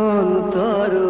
অন্তর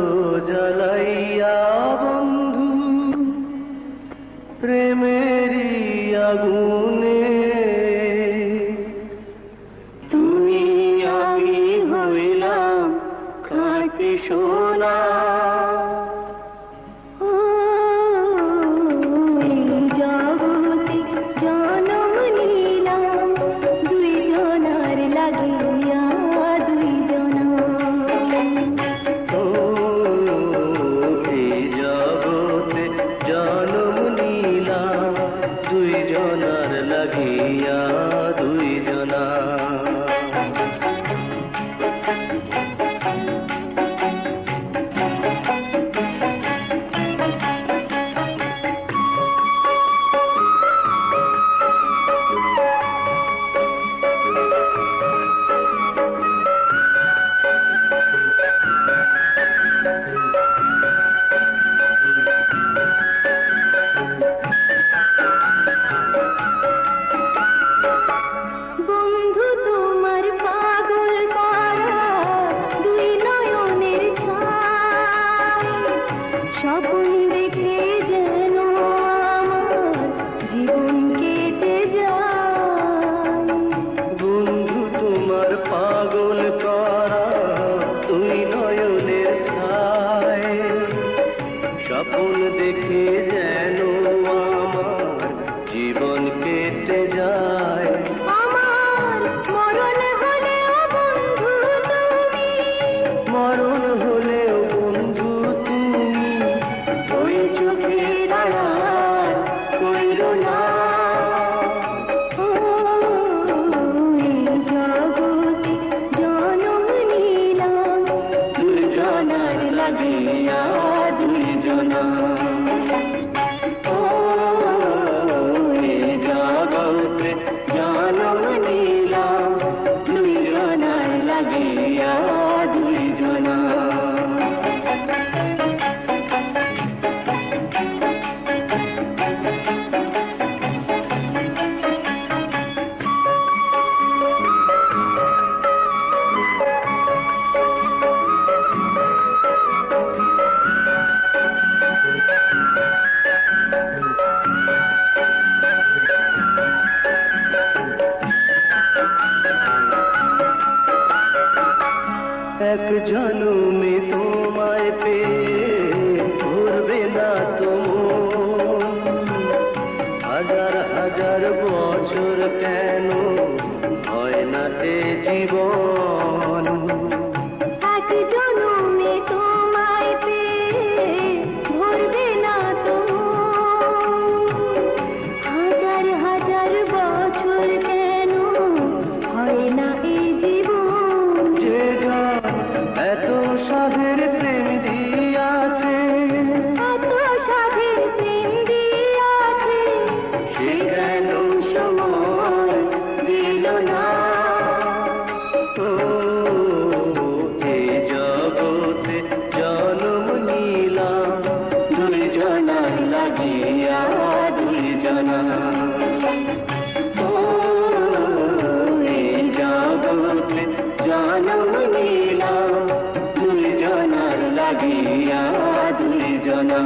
দেখে যেন আমার জীবন বন্ধু, তোমার পাগল করা তুই নয়নের ছায়। স্বপন দেখে যেন আমার জীবন দিয়া দুইজনা এক জনমে তোমায় পেয়ে ধরবে না তোম হাজার হাজার বছর কেন হয় না তে জীবন? লাগিয়া দুইজনা জগতে জনম লাগিয়া দুইজনা